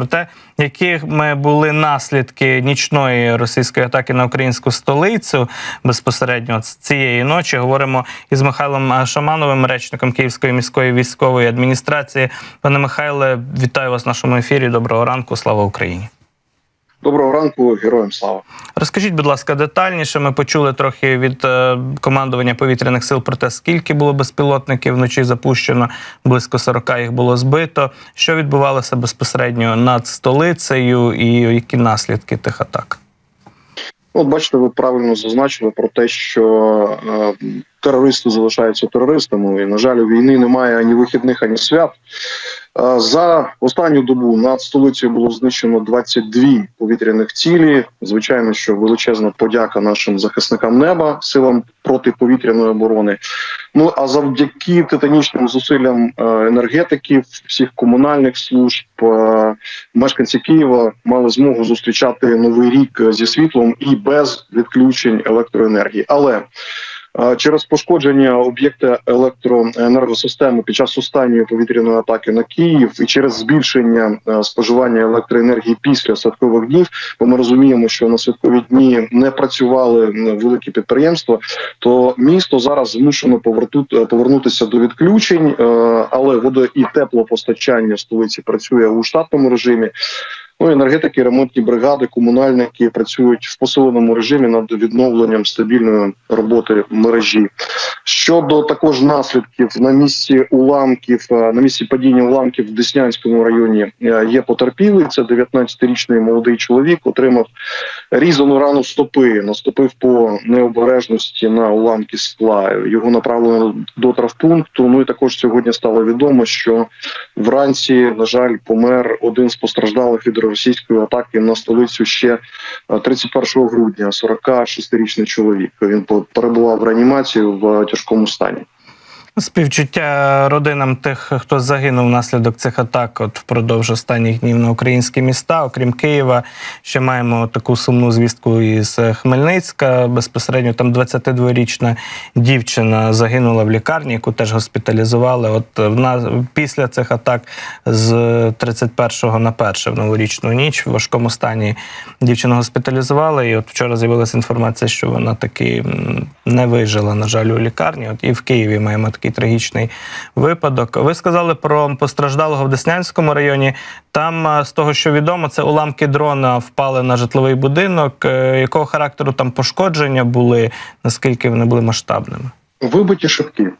про те, якими були наслідки нічної російської атаки на українську столицю безпосередньо цієї ночі. Говоримо із Михайлом Шамановим, речником Київської міської військової адміністрації. Пане Михайле, вітаю вас в нашому ефірі. Доброго ранку. Слава Україні. Доброго ранку, героям слава. Розкажіть, будь ласка, детальніше. Ми почули трохи від е, командування повітряних сил про те, скільки було безпілотників вночі запущено, близько 40 їх було збито. Що відбувалося безпосередньо над столицею, і які наслідки тих атак? От бачите, ви правильно зазначили про те, що е, терористи залишаються терористами, і на жаль, у війни немає ані вихідних, ані свят. Е, за останню добу над столицею було знищено 22 повітряних цілі. Звичайно, що величезна подяка нашим захисникам неба, силам протиповітряної оборони. Ну а завдяки титанічним зусиллям е, енергетиків, всіх комунальних служб, е, мешканці Києва мали змогу зустрічати новий рік зі світлом і без відключень електроенергії. Але е, Через пошкодження об'єкта електроенергосистеми під час останньої повітряної атаки на Київ і через збільшення е, споживання електроенергії після святкових днів, бо ми розуміємо, що на святкові дні не працювали великі підприємства, то місто зараз змушено поверту- повернутися до відключень, е, але водо і теплопостачання в столиці працює у штатному режимі. Ну, енергетики, ремонтні бригади, комунальники працюють в посиленому режимі над відновленням стабільної роботи мережі. Щодо також наслідків на місці уламків, е, на місці падіння уламків в Деснянському районі е, є потерпілий. Це 19-річний молодий чоловік, отримав різану рану стопи, наступив по необережності на уламки скла. Його направлено до травпункту. Ну і також сьогодні стало відомо, що вранці, на жаль, помер один з постраждалих від російської атаки на столицю ще е, 31 грудня. 46-річний чоловік. Він перебував в реанімації в тяжкому стані. Співчуття родинам тих, хто загинув внаслідок цих атак, от впродовж останніх днів на українські міста, окрім Києва, ще маємо таку сумну звістку із Хмельницька. Безпосередньо там 22-річна дівчина загинула в лікарні, яку теж госпіталізували. От в нас після цих атак з 31-го на 1 в новорічну ніч в важкому стані дівчину госпіталізували. І от вчора з'явилася інформація, що вона таки не вижила, на жаль, у лікарні. От і в Києві маємо такий трагічний випадок. Ви сказали про постраждалого в Деснянському районі. Там, з того, що відомо, це уламки дрона впали на житловий будинок. Е, Якого характеру там пошкодження були? Наскільки вони були масштабними? Вибиті шибки.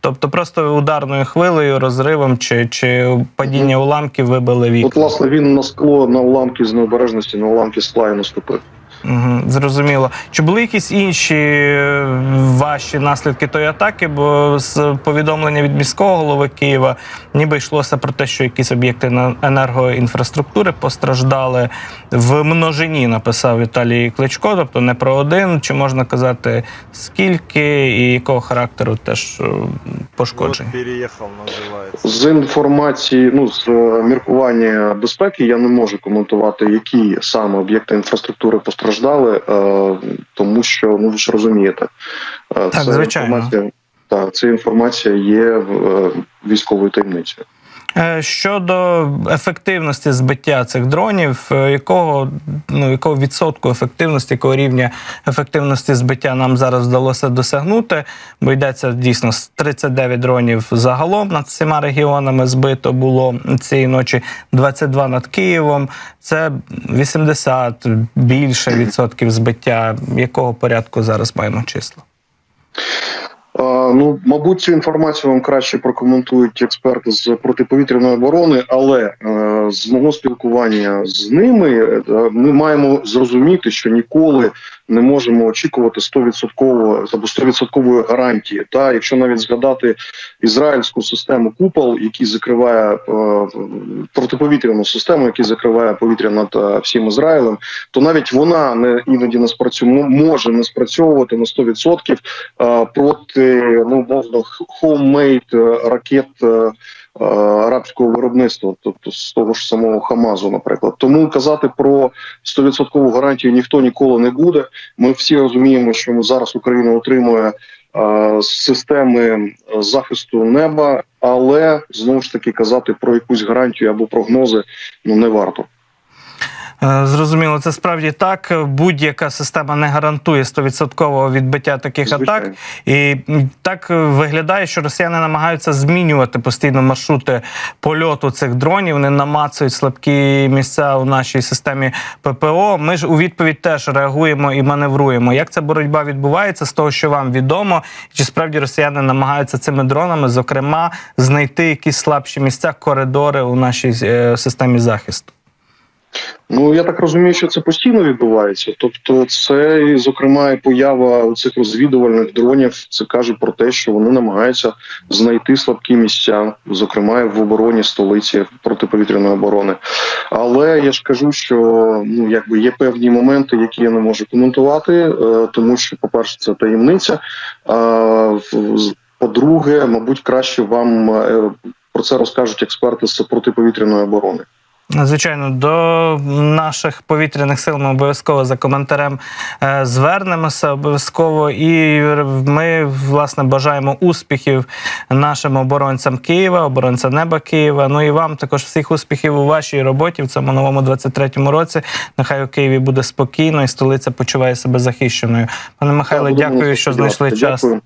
Тобто просто ударною хвилею, розривом чи, чи падіння уламків вибили вікна? От, власне, він на скло на уламки з необережності, на уламки скла і наступив. Угу, зрозуміло. Чи були якісь інші е, ваші наслідки тої атаки? Бо з повідомлення від міського голови Києва ніби йшлося про те, що якісь об'єкти енергоінфраструктури постраждали в множині, написав Віталій Кличко. Тобто не про один, чи можна казати скільки і якого характеру теж е, пошкоджень? Вот переехал, называется. З інформації, ну з е, міркування безпеки, я не можу коментувати, які саме об'єкти інфраструктури постраждали, е, тому що ну ви ж розумієте, так, Так, звичайно. інформація. Так, ця інформація є е, військовою таємницею. Е, Щодо ефективності збиття цих дронів, е, якого ну якого відсотку ефективності, якого рівня ефективності збиття нам зараз вдалося досягнути? Бо йдеться дійсно з 39 дронів загалом над всіма регіонами збито було цієї ночі 22 над Києвом. Це 80 більше відсотків збиття. Якого порядку зараз маємо число? Ну, мабуть, цю інформацію вам краще прокоментують експерти з протиповітряної оборони, але е, з мого спілкування з ними е, ми маємо зрозуміти, що ніколи не можемо очікувати 100% або 100% гарантії. Та якщо навіть згадати ізраїльську систему купол, який закриває е, протиповітряну систему, який закриває повітря над всім Ізраїлем, то навіть вона не іноді не спрацює, може не спрацьовувати на 100% е, проти ну мовно е, ракет. е, е, Арабського виробництва, тобто з того ж самого Хамазу, наприклад, тому казати про 100% гарантію ніхто ніколи не буде. Ми всі розуміємо, що зараз Україна отримує е, системи захисту неба, але знову ж таки казати про якусь гарантію або прогнози ну не варто. Е, Зрозуміло, це справді так. Будь-яка система не гарантує 100% відбиття таких атак. І так е, виглядає, що росіяни намагаються змінювати постійно маршрути польоту цих дронів. Вони намацують слабкі місця у нашій системі ППО. Ми ж у відповідь теж реагуємо і маневруємо. Як ця боротьба відбувається з того, що вам відомо, чи справді росіяни намагаються цими дронами, зокрема, знайти якісь слабші місця, коридори у нашій е, системі захисту? Ну я так розумію, що це постійно відбувається. Тобто, це зокрема і поява цих розвідувальних дронів. Це каже про те, що вони намагаються знайти слабкі місця, зокрема в обороні столиці протиповітряної оборони. Але я ж кажу, що ну якби є певні моменти, які я не можу коментувати, е, тому що, по-перше, це таємниця. По-друге, мабуть, краще вам е, про це розкажуть експерти з протиповітряної оборони. Звичайно, до наших повітряних сил ми обов'язково за коментарем е, звернемося. Обов'язково, і ми власне бажаємо успіхів нашим оборонцям Києва, оборонцям неба Києва. Ну і вам також всіх успіхів у вашій роботі в цьому новому 23-му році. Нехай у Києві буде спокійно і столиця почуває себе захищеною. Пане Михайле, дякую, що знайшли час.